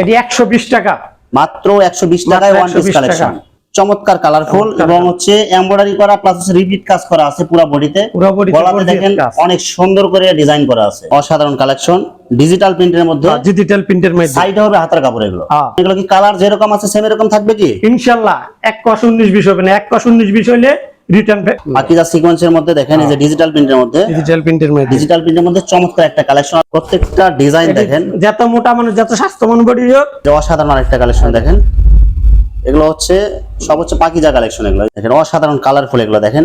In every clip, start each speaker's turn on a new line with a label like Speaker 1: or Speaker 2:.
Speaker 1: এটি একশো বিশ টাকা।
Speaker 2: মাত্র একশো বিশ টাকায় ওয়ান পিস কালেকশন চমৎকার কালারফুল এবং হচ্ছে এমব্রয়ডারি করা প্লাস রিপিট কাজ করা আছে পুরো বডিতে গলাতে দেখেন অনেক সুন্দর করে ডিজাইন করা আছে। অসাধারণ কালেকশন ডিজিটাল প্রিন্টের মধ্যে।
Speaker 1: ডিজিটাল প্রিন্টের মধ্যে।
Speaker 2: সাইড হবে হাতের কাপড় এগুলো।
Speaker 1: হ্যাঁ।
Speaker 2: এগুলো কি কালার যেরকম আছে সেম এরকম থাকবে কি?
Speaker 1: ইনশাল্লাহ এক কষ উনিশ বিশ হবে না এক কষ উনিশ বিশ হইলে রিটার্ন
Speaker 2: বাকিটা সিকোয়েন্সের মধ্যে দেখেন এই যে ডিজিটাল প্রিন্টের মধ্যে।
Speaker 1: ডিজিটাল প্রিন্টের মধ্যে।
Speaker 2: ডিজিটাল প্রিন্টের মধ্যে চমৎকার একটা কালেকশন প্রত্যেকটা ডিজাইন দেখেন।
Speaker 1: যত মোটা মানুষ যত স্বাস্থ্যবান বডি হোক।
Speaker 2: যে অসাধারণ একটা কালেকশন দেখেন। এগুলো হচ্ছে সব হচ্ছে পাকিজা কালেকশন এগুলো। দেখেন অসাধারণ কালারফুল এগুলো দেখেন।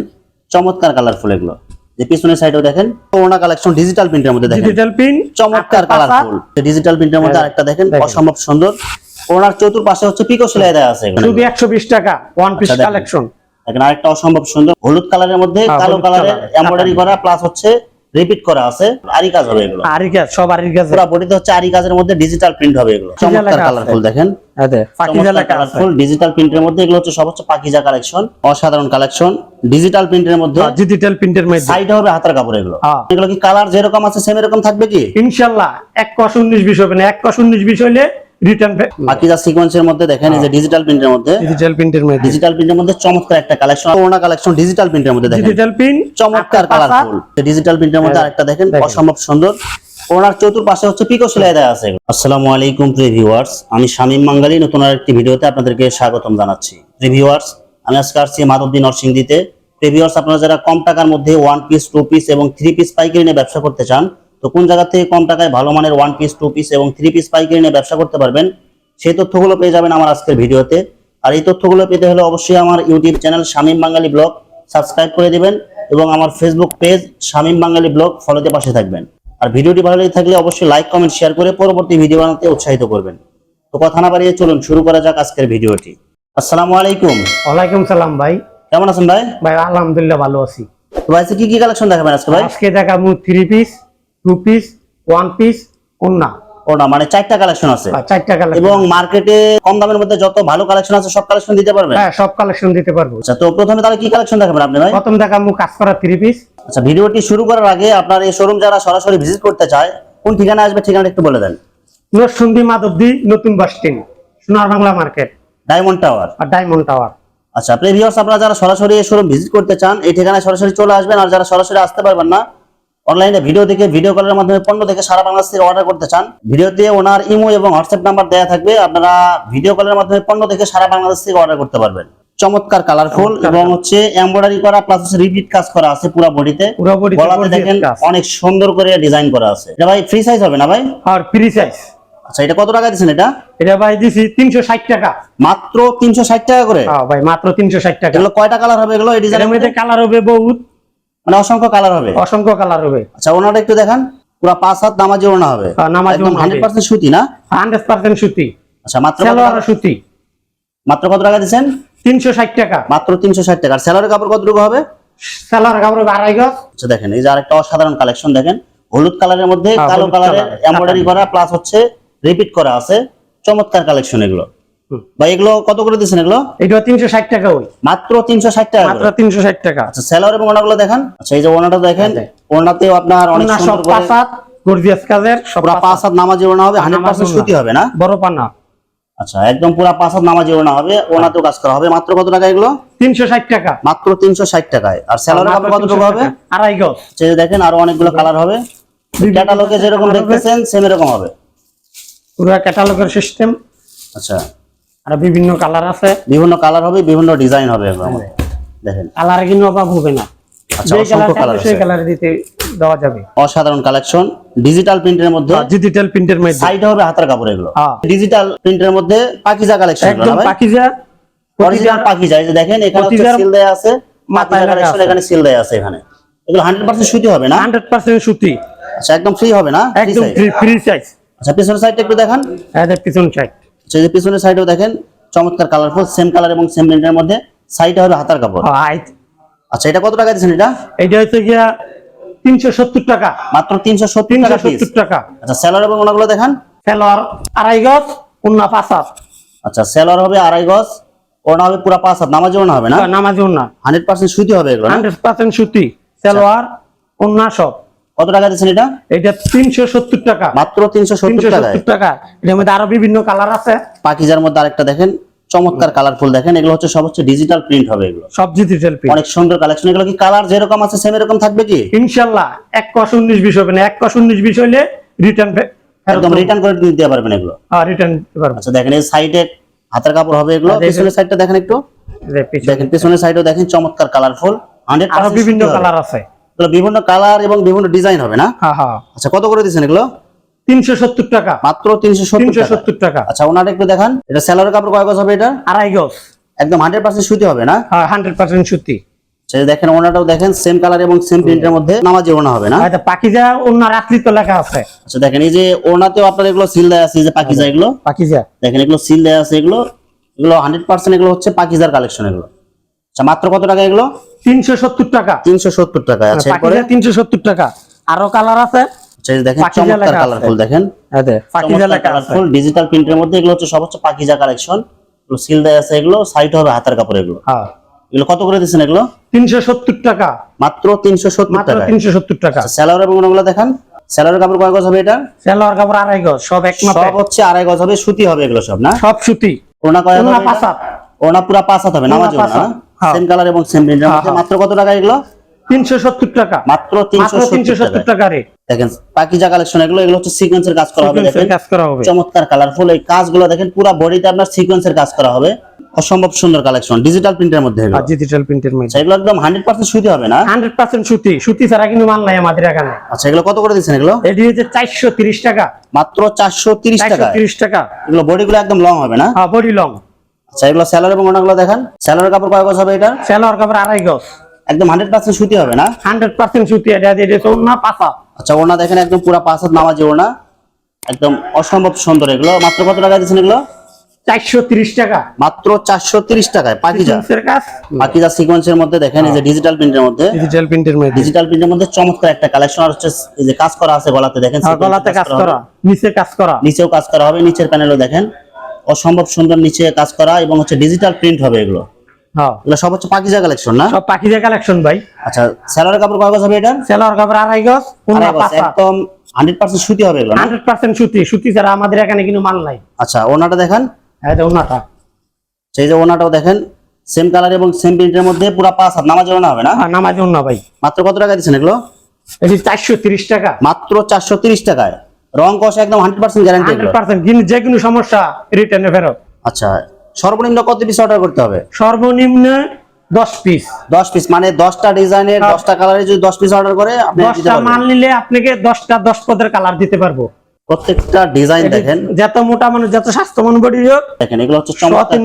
Speaker 2: চমৎকার কালারফুল এগুলো। যে পিছনের সাইডেও দেখেন করোনা কালেকশন ডিজিটাল প্রিন্টের মধ্যে দেখেন।
Speaker 1: ডিজিটাল প্রিন্ট
Speaker 2: চমৎকার কালারফুল ডিজিটাল প্রিন্টের মধ্যে আরেকটা দেখেন। অসম্ভব সুন্দর। ওনার চতুর্পাশে হচ্ছে পিকো সেলাই দেওয়া আছে।
Speaker 1: শুধু একশো বিশ টাকা ওয়ান পিস
Speaker 2: আচ্ছা, দেখেন। আরেকটা অসম্ভব সুন্দর। হলুদ কালারের মধ্যে
Speaker 1: হ্যাঁ,
Speaker 2: কালো কালারের এমব্রয়ডারি করা প্লাস হচ্ছে রিপিট করা আছে আরি কাজ হবে এগুলো।
Speaker 1: আরি কাজ সব আরি কাজ।
Speaker 2: পুরো বডিতে হচ্ছে আরি কাজের মধ্যে ডিজিটাল প্রিন্ট হবে এগুলো। চমৎকার কালারফুল দেখেন।
Speaker 1: পাকিজা
Speaker 2: কালারফুল ডিজিটাল প্রিন্টের মধ্যে এগুলো হচ্ছে সব হচ্ছে পাকিজা কালেকশন অসাধারণ কালেকশন ডিজিটাল প্রিন্টের মধ্যে
Speaker 1: ডিজিটাল প্রিন্টের মধ্যে।
Speaker 2: সাইড হবে হাতের কাপড় এগুলো।
Speaker 1: হ্যাঁ।
Speaker 2: এগুলো কি কালার যেরকম আছে সেম এরকম থাকবে কি?
Speaker 1: ইনশাল্লাহ এক কষ উনিশ বিশ হবে না এক কষ উনিশ বিশ হইলে রিটার্ন
Speaker 2: সিকোয়েন্সের মধ্যে দেখেন এই যে ডিজিটাল প্রিন্টের মধ্যে
Speaker 1: ডিজিটাল প্রিন্টের মধ্যে।
Speaker 2: ডিজিটাল প্রিন্টের মধ্যে চমৎকার একটা কালেকশন কালেকশন ডিজিটাল প্রিন্টের মধ্যে দেখেন।
Speaker 1: ডিজিটাল প্রিন্ট
Speaker 2: চমৎকার কালারফুল ডিজিটাল প্রিন্টের মধ্যে আরেকটা দেখেন
Speaker 1: দেখেন।
Speaker 2: অসম্ভব সুন্দর। ওনার চতুর্পাশে হচ্ছে পিকো সেলাই দেওয়া আছে আসসালামু আলাইকুম প্রিয় ভিউয়ার্স আমি শামীম মাঙ্গালি নতুন আরেকটি ভিডিওতে আপনাদেরকে স্বাগতম জানাচ্ছি। প্রিয় ভিউয়ার্স আমি আজকে আসছি মাধবদী নরসিংদীতে। প্রিয় ভিউয়ার্স আপনারা যারা কম টাকার মধ্যে ওয়ান পিস টু পিস এবং থ্রি পিস পাইকারি নিয়ে ব্যবসা করতে চান তো কোন জায়গা থেকে কম টাকায় ভালো মানের ওয়ান পিস টু পিস এবং থ্রি পিস পাইকারি নিয়ে ব্যবসা করতে পারবেন সেই তথ্যগুলো পেয়ে যাবেন আমার আজকের ভিডিওতে। আর এই তথ্যগুলো পেতে হলে অবশ্যই আমার YouTube channel Shamim Bangali vlog subscribe করে দিবেন এবং আমার Facebook page Shamim Bangali vlog ফলোতে পাশে থাকবেন। আর ভিডিওটি ভালো লেগে থাকলে অবশ্যই লাইক কমেন্ট শেয়ার করে পরবর্তী ভিডিও বানাতে উৎসাহিত করবেন। তো কথা না বাড়িয়ে চলুন শুরু করা যাক আজকের ভিডিওটি। আসসালামু আলাইকুম।
Speaker 1: ওয়ালাইকুম সালাম ভাই।
Speaker 2: কেমন আছেন ভাই?
Speaker 1: ভাই আলহামদুলিল্লাহ ভালো আছি।
Speaker 2: তো ভাই কি কি কালেকশন দেখাবেন আজকে ভাই?
Speaker 1: আজকে দেখাবো three piece two piece one piece ওন্না
Speaker 2: ও না মানে চারটা কালেকশন আছে।
Speaker 1: চারটা কালেকশন
Speaker 2: এবং মার্কেটে কম দামের মধ্যে যত ভালো কালেকশন আছে সব কালেকশন দিতে
Speaker 1: হ্যাঁ সব কালেকশন দিতে পারব।
Speaker 2: আচ্ছা তো প্রথমে তাহলে কি কালেকশন দেখাবেন আপনি ভাই?
Speaker 1: প্রথম দেখাবো থ্রি পিস
Speaker 2: আচ্ছা ভিডিওটি শুরু করার আগে আপনার এই শোরুম যারা সরাসরি ভিজিট করতে চায় কোন ঠিকানা আসবে ঠিকানা একটু বলে দেন।
Speaker 1: নরসুন্দি মাধবদি নতুন bus stand Sonar Bangla market
Speaker 2: diamond tower
Speaker 1: আর ডায়মন্ড টাওয়ার
Speaker 2: আচ্ছা প্রিভিয়াস আপনারা যারা সরাসরি এই শোরুম ভিজিট করতে চান এই ঠিকানায় সরাসরি চলে আসবেন আর যারা সরাসরি আসতে পারবেন না অনলাইনে ভিডিও দেখে ভিডিও কলের মাধ্যমে পণ্য দেখে সারা বাংলাদেশ থেকে অর্ডার করতে চান ভিডিওতে ওনার ইমো এবং হোয়াটসঅ্যাপ নাম্বার দেওয়া থাকবে। আপনারা ভিডিও কলের মাধ্যমে পণ্য দেখে সারা বাংলাদেশ থেকে অর্ডার করতে পারবেন। চমৎকার কালারফুল এবং হচ্ছে এমব্রয়ডারি করা প্লাস হচ্ছে রিপিট কাজ করা আছে পুরো বডিতে গলাতে দেখেন অনেক সুন্দর করে ডিজাইন করা আছে। এটা ভাই ফ্রি সাইজ হবে না ভাই?
Speaker 1: আর ফ্রি সাইজ
Speaker 2: আচ্ছা এটা কত টাকা দিচ্ছেন এটা?
Speaker 1: এটা ভাই দিছি তিনশো ষাট টাকা।
Speaker 2: মাত্র তিনশো ষাট টাকা করে?
Speaker 1: হ্যাঁ ভাই মাত্র তিনশো ষাট টাকা।
Speaker 2: এগুলো কয়টা কালার হবে এগুলো এই ডিজাইনের
Speaker 1: মধ্যে কালার হবে বহুত।
Speaker 2: মানে অসংখ্য কালার হবে।
Speaker 1: অসংখ্য কালার হবে।
Speaker 2: আচ্ছা ওনাটা একটু দেখান। পুরো পাঁচ হাত নামাজি ওনা হবে।
Speaker 1: হ্যাঁ, নামাজি
Speaker 2: একদম
Speaker 1: ওড়না
Speaker 2: হান্ড্রেড
Speaker 1: হবে।
Speaker 2: পার্সেন্ট সুতি না?
Speaker 1: হান্ড্রেড পার্সেন্ট সুতি।
Speaker 2: আচ্ছা মাত্র কত
Speaker 1: সালোয়ার সুতি।
Speaker 2: মাত্র কত টাকা
Speaker 1: তিনশো ষাট টাকা।
Speaker 2: মাত্র তিনশো ষাট টাকা। আর কাপড় কতটুকু হবে?
Speaker 1: সালোয়ার কাপড় হবে আড়াই গজ।
Speaker 2: আচ্ছা দেখেন এই যে আরেকটা অসাধারণ কালেকশন দেখেন। হলুদ কালারের মধ্যে
Speaker 1: হ্যাঁ,
Speaker 2: কালো
Speaker 1: colour,
Speaker 2: এমব্রয়ডারি করা প্লাস হচ্ছে রিপিট করা আছে। চমৎকার কালেকশন এগুলো। ভাই এগুলো কত করে দিচ্ছেন এগুলো?
Speaker 1: এটা তিনশো ষাট টাকা ওই।
Speaker 2: মাত্র তিনশো ষাট টাকা
Speaker 1: মাত্র তিনশো ষাট টাকা।
Speaker 2: আচ্ছা স্যালার এবং ওনাগুলো দেখেন। আচ্ছা এই যে ওনাটা দেখেন
Speaker 1: হ্যাঁ,
Speaker 2: ওনাতেও আপনার অনেক সুন্দর
Speaker 1: গর্জিয়াস কাজের সব পাঁচ
Speaker 2: হাত নামাজি ওনা হবে হান্ড্রেড পার্সেন্ট সুতি হবে না?
Speaker 1: বড় পানা।
Speaker 2: আচ্ছা একদম পুরো পাঁচ হাত নামাজি ওনা হবে ওনাতেও কাজ করা হবে। মাত্র কত টাকা এগুলো?
Speaker 1: তিনশো ষাট টাকা।
Speaker 2: মাত্র তিনশো ষাট টাকায়। আর স্যালারি কতটুকু হবে।
Speaker 1: আড়াই গজ।
Speaker 2: সে দেখেন আরও অনেকগুলো কালার হবে। ক্যাটালগে যেরকম দেখতেছেন সেম এরকম হবে।
Speaker 1: পুরো ক্যাটালগের সিস্টেম
Speaker 2: আচ্ছা।
Speaker 1: আর বিভিন্ন কালার আছে।
Speaker 2: বিভিন্ন কালার হবে বিভিন্ন ডিজাইন হবে দেখেন।
Speaker 1: কালার কিন্তু অভাব হবে না।
Speaker 2: আচ্ছা, অসাধারণ কালেকশন। ডিজিটাল প্রিন্টের মধ্যে
Speaker 1: ডিজিটাল প্রিন্টের মধ্যে।
Speaker 2: সাইড হবে হাতের কাপড় এগুলো।
Speaker 1: হ্যাঁ।
Speaker 2: ডিজিটাল প্রিন্টের মধ্যে পাকিজা কালেকশন
Speaker 1: একদম পাকিজা।
Speaker 2: অরিজিনাল পাকিজা। এই যে দেখেন এখানে সিল দেয়া আছে।
Speaker 1: মাথায়
Speaker 2: পাকিজা কালেকশন এখানে সিল দেয়া আছে এখানে। এগুলো 100% সুতি হবে না?
Speaker 1: হান্ড্রেড পার্সেন্ট সুতি।
Speaker 2: আচ্ছা একদম ফ্রি হবে না?
Speaker 1: একদম? ফ্রি সাইজ
Speaker 2: আচ্ছা পিছনের সাইডটা একটু দেখান।
Speaker 1: এদের পিছন সাইড
Speaker 2: আচ্ছা এই যে পিছনের সাইডেও দেখেন চমৎকার কালারফুল সেম কালার এবং সেম প্রিন্টের মধ্যে সাইডে হবে হাতার কাপড়। আচ্ছা এটা কত টাকা দিচ্ছেন এটা?
Speaker 1: এটা হচ্ছে গিয়া তিনশো সত্তর টাকা।
Speaker 2: মাত্র তিনশো সত্তর
Speaker 1: তিনশো
Speaker 2: টাকা পিস
Speaker 1: সত্তর টাকা।
Speaker 2: আচ্ছা সেলার এবং ওনাগুলো দেখান।
Speaker 1: সেলোয়ার আড়াই গজ উন্না পাঁচ হাত।
Speaker 2: আচ্ছা সেলার হবে আড়াই গজ ওনা হবে পুরো পাঁচ হাত। নামাজি ওনা হবে না?
Speaker 1: নামাজি
Speaker 2: হান্ড্রেড পার্সেন্ট সুতি হবে এগুলো না?
Speaker 1: হান্ড্রেড পার্সেন্ট সুতি। সেলোয়ার উন্না সব।
Speaker 2: কত টাকা দিচ্ছেন এটা?
Speaker 1: এটা তিনশো সত্তর টাকা।
Speaker 2: মাত্র তিনশো
Speaker 1: টাকা। মধ্যে আরও বিভিন্ন কালার আছে।
Speaker 2: পাকিজার মধ্যে আরেকটা দেখেন চমৎকার কালারফুল দেখেন। এগুলো হচ্ছে সব হচ্ছে ডিজিটাল প্রিন্ট হবে এগুলো।
Speaker 1: সব ডিজিটাল প্রিন্ট
Speaker 2: অনেক সুন্দর কালেকশন এগুলো কি কালার যেরকম আছে সেম এরকম থাকবে কি?
Speaker 1: ইনশাল্লাহ এক কষ উনিশ বিশ হবে না। হইলে রিটার্ন
Speaker 2: একদম রিটার্ন করে দিতে পারবেন এগুলো।
Speaker 1: রিটার্ন পারব
Speaker 2: আচ্ছা দেখেন এই সাইডে হাতের কাপড় হবে এগুলো। পিছনের সাইডটা দেখেন একটু। দেখেন পিছনের সাইডেও দেখেন চমৎকার কালারফুল হান্ড্রেড
Speaker 1: আরও বিভিন্ন কালার আছে।
Speaker 2: বিভিন্ন কালার এবং বিভিন্ন ডিজাইন হবে না?
Speaker 1: হ্যাঁ হ্যাঁ।
Speaker 2: আচ্ছা কত করে দিচ্ছেন এগুলো?
Speaker 1: তিনশো সত্তর টাকা।
Speaker 2: মাত্র তিনশো সত্তর
Speaker 1: টাকা।
Speaker 2: আচ্ছা ওনাটা একটু দেখান। এটা কাপড় কয় গজ হবে এটা?
Speaker 1: আড়াই গজ।
Speaker 2: একদম হান্ড্রেড পার্সেন্ট সুতি হবে না?
Speaker 1: হ্যাঁ হান্ড্রেড পার্সেন্ট সত্যি
Speaker 2: আচ্ছা দেখেন ওনাটাও দেখেন সেম কালার এবং সেম প্রিন্টের মধ্যে নামাজি ওনা হবে না?
Speaker 1: আচ্ছা পাকিজা অন্য রাত্রি তো লেখা আছে।
Speaker 2: আচ্ছা দেখেন এই যে ওনাতেও আপনার এগুলো সিল দেওয়া আছে যে পাকিজা এগুলো।
Speaker 1: পাকিজা।
Speaker 2: দেখেন এগুলো সিল দেওয়া আছে এগুলো। এগুলো হান্ড্রেড পার্সেন্ট এগুলো হচ্ছে পাকিজার কালেকশন এগুলো। আচ্ছা মাত্র কত টাকা এগুলো?
Speaker 1: তিনশো সত্তর টাকা।
Speaker 2: তিনশো সত্তর টাকা আছে
Speaker 1: তিনশো সত্তর টাকা। আরও কালার আছে?
Speaker 2: আচ্ছা, দেখেন চমৎকার কালারফুল দেখেন। কালারফুল ডিজিটাল প্রিন্টের মধ্যে এগুলো হচ্ছে সব হচ্ছে পাকিজা কালেকশন সিল দেওয়া আছে এগুলো সাইড হবে হাতের কাপড় এগুলো।
Speaker 1: হ্যাঁ।
Speaker 2: এগুলো কত করে দিচ্ছেন এগুলো?
Speaker 1: তিনশো সত্তর টাকা।
Speaker 2: মাত্র তিনশো সত্তর
Speaker 1: মাত্র
Speaker 2: টাকা
Speaker 1: তিনশো সত্তর টাকা।
Speaker 2: স্যালোয়ার এবং ওগুলো দেখান। স্যালোয়ারের কাপড় কয় গজ হবে এটা?
Speaker 1: সেলোয়ার কাপড় আড়াই গজ সব এক
Speaker 2: সব হচ্ছে আড়াই গজ হবে সুতি হবে এগুলো সব না?
Speaker 1: সব সুতি।
Speaker 2: ওনা কয়
Speaker 1: ওনা
Speaker 2: হবে? ওনা পুরা পাঁচ হবে নামাজ। সেম কালার এবং সেম প্রিন্টের মধ্যে
Speaker 1: হ্যাঁ,
Speaker 2: মাত্র কত টাকা এগুলো?
Speaker 1: টাকা। মাত্র
Speaker 2: টাকা।
Speaker 1: টাকা রেট
Speaker 2: দেখেন পাকিজা কালেকশন এগুলো এগুলো হচ্ছে সিকোয়েন্সের কাজ করা হবে দেখেন।
Speaker 1: কাজ করা হবে।
Speaker 2: চমৎকার কালারফুল এই কাজগুলো দেখেন পুরো বডিতে আপনার সিকোয়েন্সের কাজ করা হবে। অসম্ভব সুন্দর কালেকশন ডিজিটাল প্রিন্টের মধ্যে এগুলো।
Speaker 1: ডিজিটাল প্রিন্টের মধ্যে।
Speaker 2: আচ্ছা, এগুলো একদম হান্ড্রেড পার্সেন্ট সুতি হবে না?
Speaker 1: হান্ড্রেড পার্সেন্ট সুতি। সুতি ছাড়া কিন্তু মাল নাই আমাদের এখানে।
Speaker 2: আচ্ছা এগুলো কত করে এগুলো?
Speaker 1: এটি হচ্ছে চারশো তিরিশ টাকা।
Speaker 2: মাত্র চারশো তিরিশ
Speaker 1: চারশো
Speaker 2: টাকা
Speaker 1: তিরিশ টাকা।
Speaker 2: এগুলো বডিগুলো একদম লং হবে না?
Speaker 1: হ্যাঁ বডি লং
Speaker 2: আচ্ছা এগুলো স্যালার এবং ওনাগুলো দেখেন। স্যালারের কাপড় কয় গজ হবে এটা
Speaker 1: সেলোয়ার কাপড় আড়াই গজ।
Speaker 2: একদম হান্ড্রেড পার্সেন্ট সুতি হবে না?
Speaker 1: হান্ড্রেড পার্সেন্ট সুতি এটা এটা তো পাতা
Speaker 2: আচ্ছা ওনা দেখেন একদম পুরো পাঁচ হাত নামাজি ওনা একদম অসম্ভব সুন্দর এগুলো। মাত্র কত টাকা দিচ্ছেন এগুলো?
Speaker 1: চারশো তিরিশ টাকা।
Speaker 2: মাত্র চারশো তিরিশ টাকায়। পাকিজা।
Speaker 1: সিকোয়েন্সের কাজ?
Speaker 2: পাকিজা সিকোয়েন্সের মধ্যে দেখেন এই যে ডিজিটাল প্রিন্টের মধ্যে।
Speaker 1: ডিজিটাল প্রিন্টের মধ্যে।
Speaker 2: ডিজিটাল প্রিন্টের মধ্যে চমৎকার একটা কালেকশন আর হচ্ছে এই যে কাজ করা আছে গলাতে দেখেন
Speaker 1: হ্যাঁ, গলাতে কাজ করা নিচে কাজ করা।
Speaker 2: নিচেও কাজ করা হবে নিচের প্যানেলও দেখেন। অসম্ভব সুন্দর নিচে কাজ করা এবং হচ্ছে ডিজিটাল প্রিন্ট হবে এগুলো। এগুলো সব হচ্ছে পাকিজা কালেকশন না?
Speaker 1: সব পাখিদের কালেকশন ভাই।
Speaker 2: আচ্ছা স্যালারের কাপড় কয় গজ হবে এটা?
Speaker 1: সেলোয়ার কাপড় আড়াই গজ পূর্ণ
Speaker 2: আড়াই গজ,
Speaker 1: পাতা।
Speaker 2: একদম হান্ড্রেড পার্সেন্ট সুতি হবে এগুলো না?
Speaker 1: হান্ড্রেড পার্সেন্ট সুতি সুতি ছাড়া আমাদের এখানে কিন্তু মাল নাই।
Speaker 2: আচ্ছা ওনাটা দেখেন।
Speaker 1: ওনাটা।
Speaker 2: সেই যে ওনাটাও দেখেন সেম কালার এবং সেম প্রিন্টের মধ্যে পুরো পাঁচ হাত নামাজ ওনা হবে না?
Speaker 1: হ্যাঁ নামাজ ভাই।
Speaker 2: মাত্র কত টাকা দিচ্ছেন এগুলো?
Speaker 1: এটি টাকা।
Speaker 2: মাত্র চারশো তিরিশ টাকায়। রং কষা একদম hundred percent guarantee
Speaker 1: hundred percent যে কোনো সমস্যা রিটার্নে ফেরত।
Speaker 2: আচ্ছা সর্বনিম্ন কত পিস অর্ডার করতে হবে?
Speaker 1: সর্বনিম্ন দশ পিস
Speaker 2: দশ পিস মানে দশটা ডিজাইনের
Speaker 1: হ্যাঁ।
Speaker 2: দশটা কালারে যদি দশ পিস অর্ডার করে আপনি।
Speaker 1: মাল নিলে আপনাকে দশটা দশ পদের কালার দিতে পারব।
Speaker 2: প্রত্যেকটা ডিজাইন দেখেন।
Speaker 1: যত মোটা মানুষ যত স্বাস্থ্যবান বডি হোক
Speaker 2: দেখেন এগুলো হচ্ছে চমৎকার।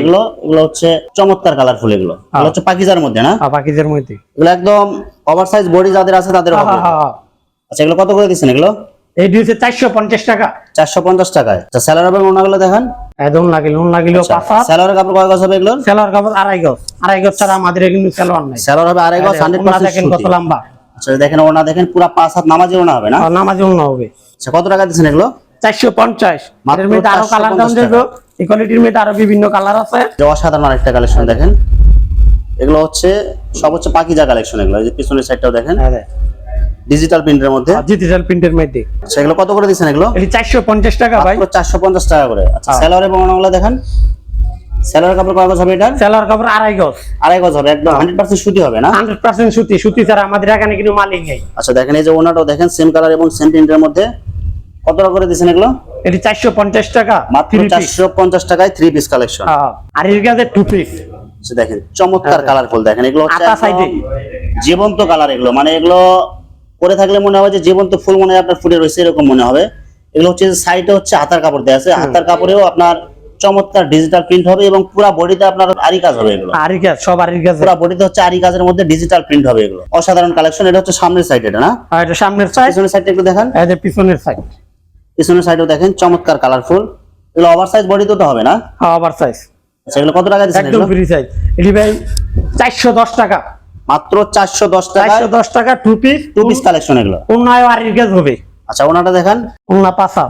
Speaker 2: এগুলো এগুলো হচ্ছে চমৎকার কালারফুল এগুলো। এগুলো হচ্ছে পাকিজার মধ্যে না?
Speaker 1: বাকিদের মধ্যে।
Speaker 2: এগুলো একদম ওভার সাইজ বডি যাদের আছে তাদের হবে। আচ্ছা এগুলো কত করে দিচ্ছেন এগুলো?
Speaker 1: এই হচ্ছে চারশো পঞ্চাশ টাকা।
Speaker 2: চারশো পঞ্চাশ টাকায়। স্যালার এবং ওনাগুলো দেখেন?
Speaker 1: একদম লাগিল নুন লাগিলেও পাঁচা
Speaker 2: স্যালারের কাপড় কয় গজ হবে এগুলো
Speaker 1: সেলোয়ার কাপড় আড়াই গজ। আড়াই গজ ছাড়া আমাদের কিন্তু সেলোয়ার নাই।
Speaker 2: স্যালার হবে আড়াই গজ হান্ড্রেড
Speaker 1: ওনা
Speaker 2: পার্সেন্ট
Speaker 1: দেখেন কত লম্বা।
Speaker 2: আচ্ছা দেখেন ওনা দেখেন পুরা পাঁচ হাত নামাজি ওনা হবে না?
Speaker 1: আর নামাজ হবে।
Speaker 2: আচ্ছা কত টাকা দিচ্ছেন এগুলো? মাত্র
Speaker 1: মধ্যে
Speaker 2: আরও
Speaker 1: কালার দাম দেবো এই কোয়ালিটির মধ্যে আরও বিভিন্ন কালার আছে।
Speaker 2: অসাধারণ আরেকটা কালেকশন দেখেন। এগুলো হচ্ছে সব হচ্ছে পাকিজা কালেকশন এগুলো। এই যে পিছনের সাইডটাও দেখেন। ডিজিটাল প্রিন্টের মধ্যে?
Speaker 1: ডিজিটাল প্রিন্টের মধ্যে।
Speaker 2: আচ্ছা এগুলো কত করে দিচ্ছেন এগুলো?
Speaker 1: এটি চারশো পঞ্চাশ টাকা ভাই।
Speaker 2: মাত্র চারশো পঞ্চাশ টাকা করে। আচ্ছা
Speaker 1: হ্যাঁ।
Speaker 2: স্যালোয়ার এবং ওনাগুলো দেখেন। স্যালোয়ার কাপড় কয় গজ হবে এটা
Speaker 1: সেলোয়ার কাপড় আড়াই গজ।
Speaker 2: আড়াই গজ হবে একদম হান্ড্রেড পার্সেন্ট সুতি হবে না?
Speaker 1: হান্ড্রেড পার্সেন্ট সুতি সুতি ছাড়া আমাদের এখানে কিন্তু মালিক নেই।
Speaker 2: আচ্ছা দেখেন এই যে ওনাটাও দেখেন সেম কালার এবং সেম প্রিন্টের মধ্যে। কত টাকা করে দিচ্ছেন এগুলো?
Speaker 1: এটি চারশো পঞ্চাশ টাকা
Speaker 2: মাত্র
Speaker 1: থ্রি পিস
Speaker 2: চারশো পঞ্চাশ টাকায় থ্রি পিস কালেকশন
Speaker 1: আর এর কাছে টু পিস
Speaker 2: আচ্ছা, দেখেন চমৎকার কালারফুল দেখেন এগুলো। জীবন্ত কালার এগুলো। মানে এগুলো পরে থাকলে মনে হবে যে জীবন্ত ফুল মনে হয় আপনার ফুটে রয়েছে এরকম মনে হবে। এগুলো হচ্ছে সাইডে হচ্ছে হাতার কাপড় দেওয়া আছে। হাতার কাপড়েও আপনার চমৎকার ডিজিটাল প্রিন্ট হবে এবং পুরো বডিতে আপনার আরি কাজ হবে এগুলো।
Speaker 1: আরি কাজ সব আরির কাছে
Speaker 2: পুরো বডিতে হচ্ছে আরি কাজের মধ্যে ডিজিটাল প্রিন্ট হবে এগুলো। অসাধারণ কালেকশন এটা হচ্ছে সামনের সাইড এটা না?
Speaker 1: আর এটা সামনের সাইড
Speaker 2: পিছনের সাইডটা একটু দেখান।
Speaker 1: এই যে পিছনের সাইড
Speaker 2: পিছনের সাইডেও দেখেন চমৎকার কালারফুল এগুলো ওভার সাইজ বডিতে তো হবে না?
Speaker 1: হ্যাঁ ওভার সাইজ
Speaker 2: আচ্ছা এগুলো কত টাকা দিচ্ছেন
Speaker 1: একদম ফ্রি সাইজ এটি ভাই চারশো দশ টাকা।
Speaker 2: মাত্র চারশো দশ টাকা
Speaker 1: চারশো দশ টাকা two piece
Speaker 2: two piece collection এগুলো।
Speaker 1: উন্নয় আরির গাছ হবে।
Speaker 2: আচ্ছা ওনাটা দেখেন।
Speaker 1: উন্না পাশা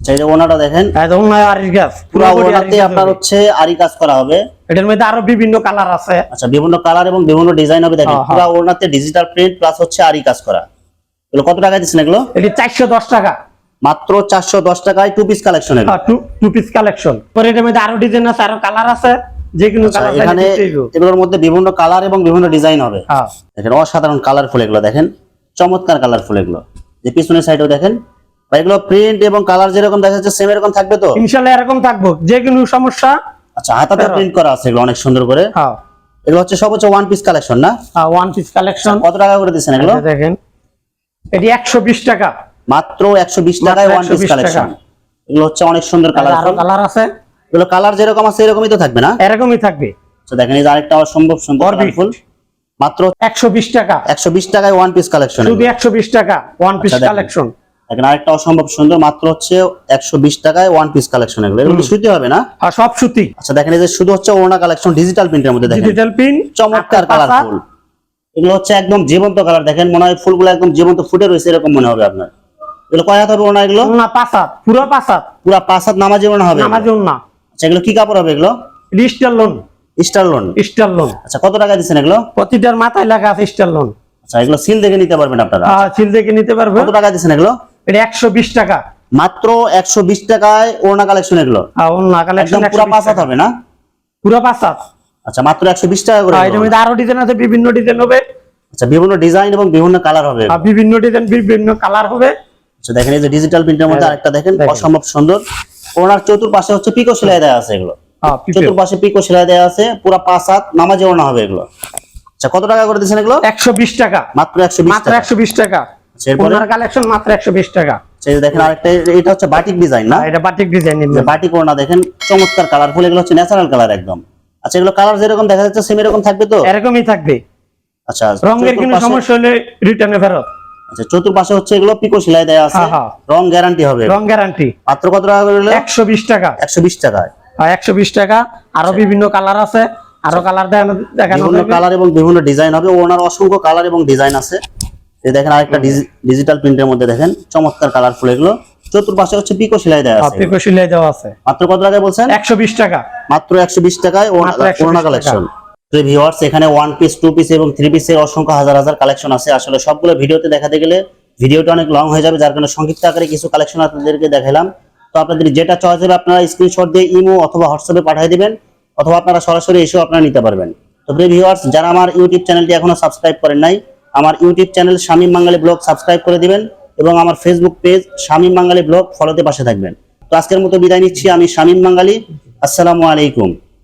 Speaker 2: আচ্ছা ওনাটা দেখেন।
Speaker 1: উন্নয় গাছ
Speaker 2: পুরো ওনাতে আপনার হচ্ছে আরি কাজ করা হবে।
Speaker 1: এটার মধ্যে আরও বিভিন্ন কালার আছে।
Speaker 2: আচ্ছা বিভিন্ন কালার এবং বিভিন্ন ডিজাইন হবে। দেখেন
Speaker 1: হ্যাঁ,
Speaker 2: পুরো ওনাতে ডিজিটাল প্রিন্ট প্লাস হচ্ছে আরি কাজ করা। এগুলো কত টাকা দিচ্ছেন এগুলো?
Speaker 1: এটি চারশো দশ টাকা।
Speaker 2: মাত্র চারশো দশ টাকায় two piece collection
Speaker 1: two piece collection পরে এটার মধ্যে আরও ডিজাইন আছে আরও কালার আছে। যে কোনো
Speaker 2: আচ্ছা, এখানে এগুলোর মধ্যে বিভিন্ন কালার এবং বিভিন্ন ডিজাইন হবে।
Speaker 1: হ্যাঁ।
Speaker 2: দেখেন অসাধারণ কালারফুল এগুলো দেখেন। চমৎকার কালারফুল এগুলো। যে পিছনের সাইডেও দেখেন। এগুলো প্রিন্ট এবং কালার যেরকম দেখা যাচ্ছে সেম এরকম থাকবে তো?
Speaker 1: ইনশাল্লাহ এরকম থাকব। যে কোনো সমস্যা।
Speaker 2: আচ্ছা হাতাতে
Speaker 1: হ্যাঁ।
Speaker 2: প্রিন্ট করা আছে এগুলো অনেক সুন্দর করে।
Speaker 1: হ্যাঁ।
Speaker 2: এগুলো হচ্ছে সব হচ্ছে ওয়ান পিস কালেকশন না
Speaker 1: ওয়ান পিস কালেকশন
Speaker 2: কত টাকা করে দিচ্ছেন এগুলো?
Speaker 1: দেখেন এটি একশো বিশ টাকা।
Speaker 2: মাত্র একশো বিশ টাকায় ওয়ান পিস কালেকশন এগুলো হচ্ছে অনেক সুন্দর কালার
Speaker 1: কালার আছে।
Speaker 2: এগুলো কালার যেরকম আছে এরকমই তো থাকবে না?
Speaker 1: এরকমই থাকবে।
Speaker 2: তো দেখেন এই যে আরেকটা অসম্ভব সুন্দর। কালারফুল মাত্র
Speaker 1: একশো বিশ টাকা।
Speaker 2: একশো বিশ টাকায় ওয়ান পিস কালেকশন
Speaker 1: শুধু একশো বিশ টাকা ওয়ান পিস
Speaker 2: আচ্ছা,
Speaker 1: কালেকশন
Speaker 2: দেখেন আরেকটা অসম্ভব সুন্দর মাত্র হচ্ছে একশো বিশ টাকায় ওয়ান পিস কালেকশন এগুলো। এগুলো শুতে হবে না?
Speaker 1: আর সব সুতি।
Speaker 2: আচ্ছা দেখেন এই যে শুধু হচ্ছে ওড়না কালেকশন ডিজিটাল প্রিন্টের মধ্যে দেখেন।
Speaker 1: ডিজিটাল পিন
Speaker 2: চমৎকার কালারফুল এগুলো হচ্ছে একদম জীবন্ত কালার দেখেন মনে হয় ফুলগুলো একদম জীবন্ত ফুটে রয়েছে এরকম মনে হবে আপনার। এগুলো কয় হাত হবে ওড়না এগুলো?
Speaker 1: না পাসাত পুরো পাসাত
Speaker 2: পুরো পাঁচ হাত নামাজি ওড়না হবে।
Speaker 1: নামাজুন না
Speaker 2: আচ্ছা এগুলো কি কাপড় হবে এগুলো?
Speaker 1: Star lawn
Speaker 2: star lawn
Speaker 1: star lawn
Speaker 2: আচ্ছা কত টাকা দিচ্ছেন এগুলো?
Speaker 1: প্রতিটার মাথায় লেখা আছে স্টার লোন
Speaker 2: আচ্ছা এগুলো সিল দেখে নিতে পারবেন আপনারা।
Speaker 1: সিল দেখে নিতে পারবে
Speaker 2: কত টাকা দিচ্ছেন এগুলো?
Speaker 1: এটা একশো বিশ টাকা।
Speaker 2: মাত্র একশো বিশ টাকায় ওড়না কালেকশন এগুলো?
Speaker 1: আর অন্য কালেকশন
Speaker 2: পুরো পাঁচ হাত হবে না?
Speaker 1: পুরো পাসাত
Speaker 2: আচ্ছা মাত্র একশো বিশ টাকা করে এগুলো।
Speaker 1: এটার মধ্যে আরও ডিজাইন আছে বিভিন্ন ডিজাইন হবে।
Speaker 2: আচ্ছা বিভিন্ন ডিজাইন এবং বিভিন্ন কালার হবে
Speaker 1: আর বিভিন্ন ডিজাইন বিভিন্ন কালার হবে।
Speaker 2: আচ্ছা দেখেন এই যে ডিজিটাল প্রিন্টের মধ্যে
Speaker 1: হ্যাঁ,
Speaker 2: আরেকটা দেখেন। অসম্ভব সুন্দর। ওনার চতুর্পাশে হচ্ছে পিকো সেলাই দেওয়া আছে এগুলো।
Speaker 1: হ্যাঁ,
Speaker 2: চতুর্পাশে পিকো সেলাই দেওয়া আছে পুরো পাঁচ হাত নামাজে ওড়না হবে এগুলো। আচ্ছা কত টাকা করে দিচ্ছেন এগুলো?
Speaker 1: একশো বিশ টাকা।
Speaker 2: মাত্র একশো বিশ
Speaker 1: মাত্র একশো বিশ টাকা।
Speaker 2: আচ্ছা,
Speaker 1: ওনার কালেকশন মাত্র একশো বিশ টাকা।
Speaker 2: আচ্ছা, দেখেন আরেকটা এটা হচ্ছে বাটিক ডিজাইন না?
Speaker 1: এটা বাটিক ডিজাইন
Speaker 2: বাটিক দেখেন চমৎকার কালারফুল এগুলো হচ্ছে ন্যাচারাল কালার একদম। আচ্ছা এগুলো কালার যেরকম দেখা যাচ্ছে সেম এরকম থাকবে তো?
Speaker 1: এরকমই থাকবে।
Speaker 2: আচ্ছা
Speaker 1: রঙের কোনো সমস্যা হলে রিটার্নে ফেরত।
Speaker 2: আচ্ছা চতুর্পাশে হচ্ছে এগুলো পিকো সেলাই দেওয়া আছে।
Speaker 1: হ্যাঁ, হ্যাঁ।
Speaker 2: রং গ্যারান্টি হবে।
Speaker 1: রং গ্যারান্টি
Speaker 2: মাত্র কত টাকা করে
Speaker 1: একশো বিশ টাকা।
Speaker 2: একশো বিশ টাকায়
Speaker 1: আর একশো বিশ টাকা। আরও বিভিন্ন কালার আছে। আরও কালার দেখানো
Speaker 2: বিভিন্ন কালার এবং বিভিন্ন ডিজাইন হবে। ওনার অসংখ্য কালার এবং ডিজাইন আছে। এই দেখেন আরেকটা ডিজিটাল প্রিন্টের মধ্যে দেখেন। চমৎকার কালারফুল এগুলো। চতুর্পাশে হচ্ছে পিকো সেলাই দেওয়া আছে।
Speaker 1: পিকো সিলাই দেওয়া আছে।
Speaker 2: মাত্র কত টাকায় বলছেন?
Speaker 1: একশো বিশ টাকা।
Speaker 2: মাত্র একশো বিশ টাকায়
Speaker 1: মাত্র 120
Speaker 2: ওনা
Speaker 1: টাকা।
Speaker 2: কালেকশন ভিউয়ার্স এখানে ওয়ান পিস টু পিস এবং থ্রি পিসের অসংখ্য হাজার হাজার কালেকশন আছে। আসলে সবগুলো ভিডিওতে দেখাতে গেলে ভিডিওটা অনেক লং হয়ে যাবে, যার কারণে সংক্ষিপ্ত আকারে কিছু কালেকশন আপনাদেরকে দেখালাম। তো আপনাদের যেটা চয়েস হবে, আপনারা স্ক্রিনশট দিয়ে ইমো অথবা হোয়াটসঅ্যাপে পাঠিয়ে দিবেন, অথবা আপনারা সরাসরি এসেও আপনারা নিতে পারবেন। তো প্রিয় ভিউয়ার্স যারা আমার ইউটিউব চ্যানেলটি এখনও সাবস্ক্রাইব করেন নাই, আমার YouTube channel Shamim Bangali vlog subscribe করে দিবেন এবং আমার Facebook page Shamim Bangali vlog ফলোতে পাশে থাকবেন। তো আজকের মতো বিদায় নিচ্ছি, আমি শামীম বাঙালি আসসালামু আলাইকুম।